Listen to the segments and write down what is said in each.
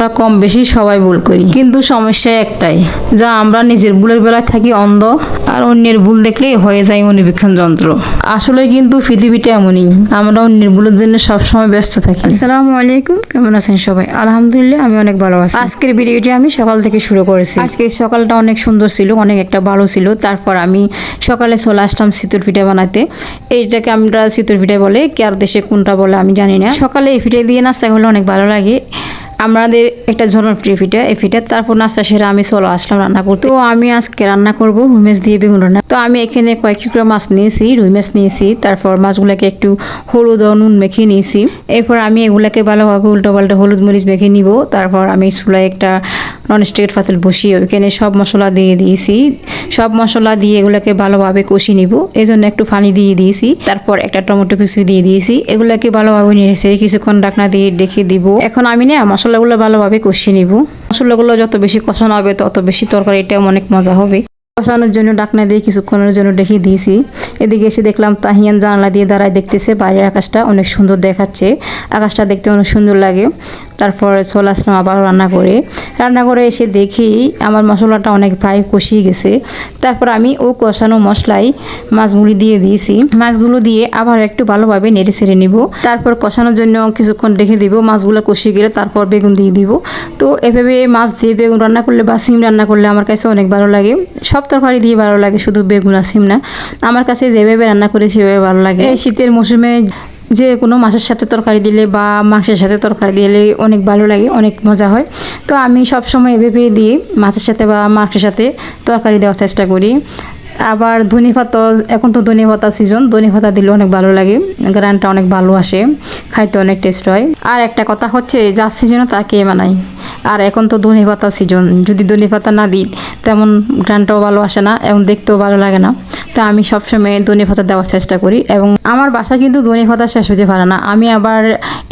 আমরা কম বেশি সবাই ভুল করি। কিন্তু সমস্যা একটাই যা আমরা নিজের ভুলের বেলায় থাকি অন্ধ আর অন্যের ভুল দেখলেই হয়ে যায় অনুবীক্ষণ যন্ত্র। আসলে কিন্তু পৃথিবীটা এমনই আমরা অন্যের ভুলের জন্য সবসময় ব্যস্ত থাকি। আসসালামু আলাইকুম কেমন আছেন সবাই? আলহামদুলিল্লাহ আমি অনেক ভালো আছি। আজকের ভিডিওটি আমি সকাল থেকে শুরু করেছি। আজকে সকালটা অনেক সুন্দর ছিল অনেক একটা ভালো ছিল। তারপর আমি সকালে চলে আসলাম শীতল পিঠা বানাতে। এইটাকে আমরা শীতল পিঠা বলে কার দেশে কোনটা বলে আমি জানি না। সকালে এই পিঠা দিয়ে নাস্তা করলে অনেক ভালো লাগে। আমাদের একটা জনপ্রিয় পিঠা এই পিঠা তারপর নাস্তা সেরে আমি চলো আসলাম রান্না করতে। তো আমি আজকে রান্না করব রুই মাছ দিয়ে বেগুন রান্না। তো আমি এখানে কয়েক টুকরো মাছ নিয়েছি, রুই মাছ নিয়েছি, তারপর মাছগুলোকে একটু হলুদ নুন মেখে নিয়েছি। এরপর আমি এগুলাকে ভালোভাবে উল্টো পাল্টা হলুদ মরিচ মেখে নিব, তারপর আমি চুলায় একটা ননস্টিকের পাতিল বসিয়ে ওইখানে সব মশলা দিয়ে দিয়েছি। সব মশলা দিয়ে এগুলোকে ভালোভাবে কষিয়ে নিব। এই জন্য একটু ফানি দিয়ে দিয়েছি। তারপর একটা টমেটো কিছু দিয়ে দিয়েছি। এগুলোকে ভালোভাবে নিয়েছে কিছুক্ষণ ডাকনা দিয়ে ডেকে দিব। এখন আমি না মশলাগুলো ভালোভাবে কষিয়ে নিব। মশলাগুলো যত বেশি কষানো হবে, তত বেশি তরকারিটাও অনেক মজা হবে। কষানোর জন্য ডাকনা দিয়ে কিছুক্ষণের জন্য ডেকে দিয়েছি। এদিকে এসে দেখলাম তাহিয়ান জানলা দিয়ে দাঁড়ায় দেখতেছে, বাইরের আকাশটা অনেক সুন্দর দেখাচ্ছে। আকাশটা দেখতে অনেক সুন্দর লাগে। তারপর চলে আসলাম আবার রান্না করে। রান্না করে এসে দেখি আমার মশলাটা অনেক প্রায় কষিয়ে গেছে। তারপর আমি ও কষানো মশলাই মাছগুলি দিয়ে দিয়েছি। মাছগুলো দিয়ে আবার একটু ভালোভাবে নেড়ে ছেড়ে নিব। তারপর কষানোর জন্য কিছুক্ষণ রেখে দিব, মাছগুলো কষিয়ে গেলে তারপর বেগুন দিয়ে দিব। তো এভাবে মাছ দিয়ে বেগুন রান্না করলে বা সিম রান্না করলে আমার কাছে অনেক ভালো লাগে। সব তরকারি দিয়ে ভালো লাগে, শুধু বেগুন আর সিম না। আমার কাছে যেভাবে রান্না করে সেভাবে ভালো লাগে। এই শীতের মৌসুমে যে কোনো মাছের সাথে তরকারি দিলে বা মাংসের সাথে তরকারি দিলে অনেক ভালো লাগে, অনেক মজা হয়। তো আমি সব সময় এভাবে দিই, মাছের সাথে বা মাংসের সাথে তরকারি দেওয়ার চেষ্টা করি। আবার ধনে পাতা, এখন তো ধনে পাতা সিজন ধনে পাতা দিলে অনেক ভালো লাগে, গ্রানটা অনেক ভালো আসে, খাইতে অনেক টেস্ট হয়। আর একটা কথা হচ্ছে যার সিজনও তা কে বানাই। আর এখন তো ধনে পাতা সিজন যদি ধনে পাতা না দিই, তেমন গ্রানটাও ভালো আসে না, এবং দেখতেও ভালো লাগে না। তো আমি সবসময় ধনে পাতা দেওয়ার চেষ্টা করি এবং আমার বাসা কিন্তু ধনে পাতা শেষ হতে পারে না। আমি আবার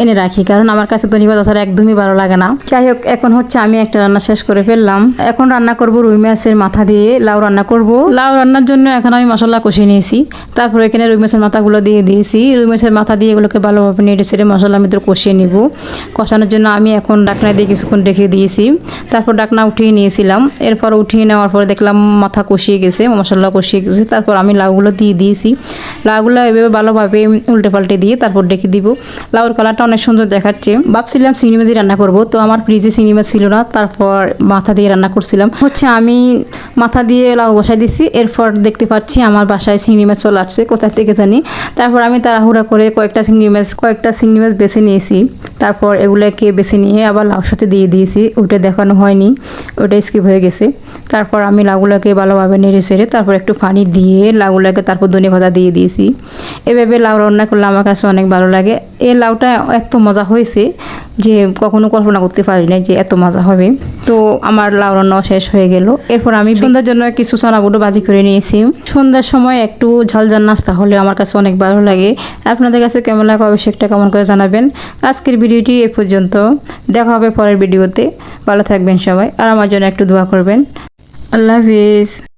এনে রাখি, কারণ আমার কাছে ধনে পাতা ছাড়া একদমই ভালো লাগে না। যাই হোক, এখন হচ্ছে আমি একটা রান্না শেষ করে ফেললাম। এখন রান্না করব রুই মাছের মাথা দিয়ে লাউ রান্না করব। লাউ রান্নার জন্য এখন আমি মশলা কষিয়ে নিয়েছি। তারপর এখানে রুই মাছের মাথাগুলো দিয়ে দিয়েছি। রুই মাছের মাথা দিয়ে এগুলোকে ভালোভাবে নেড়ে ছেড়ে মশলার ভিতরে কষিয়ে নিব। কষানোর জন্য আমি এখন ডাকনা দিয়ে কিছুক্ষণ রেখে দিয়েছি। তারপর ডাকনা উঠিয়ে নিয়েছিলাম। এরপর উঠিয়ে নেওয়ার পরে দেখলাম মাথা কষিয়ে গেছে, মশলা কষিয়ে গেছে। তারপর আমি লাউগুলো দিয়ে দিয়েছি। লাউগুলো এভাবে ভালোভাবে উল্টে পাল্টে দিয়ে তারপর ডেকে দিব। লাউর কালারটা অনেক সুন্দর দেখাচ্ছে। ভাবছিলাম চিংড়ি মাছ রান্না করব, তো আমার ফ্রিজে চিংড়ি মাছ ছিল না, তারপর মাথা দিয়ে রান্না করছিলাম। হচ্ছে আমি মাথা দিয়ে লাউ বসাই দিছি, এরপর দেখতে পাচ্ছি আমার বাসায় চিংড়ি মাছ চলে আসছে কোথা থেকে জানি। তারপর আমি তাড়াহুড়া করে কয়েকটা চিংড়ি মাছ, কয়েকটা চিংড়ি মাছ বেছে নিয়েছি। তারপর এগুলোকে বেছে নিয়ে আবার লাউর সাথে দিয়ে দিয়েছি, ওটা দেখানো হয়নি, ওটা স্কিপ হয়ে গেছে। তারপর আমি লাউগুলোকে ভালোভাবে নেড়ে ছেড়ে তারপর একটু পানি দিয়ে লাউগুলোকে তারপর ধনে পাতা দিয়ে দিয়েছি। এভাবে লাউ রান্না করলে আমার কাছে অনেক ভালো লাগে। এই লাউটা এত মজা হয়েছে যে কখনো কল্পনা করতে পারি না যে এত মজা হবে। তো আমার লাউ রান্নাও শেষ হয়ে গেল। এরপর আমি সন্ধ্যার জন্য কিছু চানাগুলো বাজি করে নিয়েছি। সন্ধ্যার সময় একটু ঝালঝাল নাস্তা হলে আমার কাছে অনেক ভালো লাগে। আপনাদের কাছে কেমন লাগে অবশ্যই একটা কেমন করে জানাবেন। আজকের ভিডিওটি এ পর্যন্ত। দেখা হবে পরের ভিডিওতে। ভালো থাকবেন সবাই। আর আমার জন্য একটু দোয়া করবেন। আল্লাহ হাফিজ।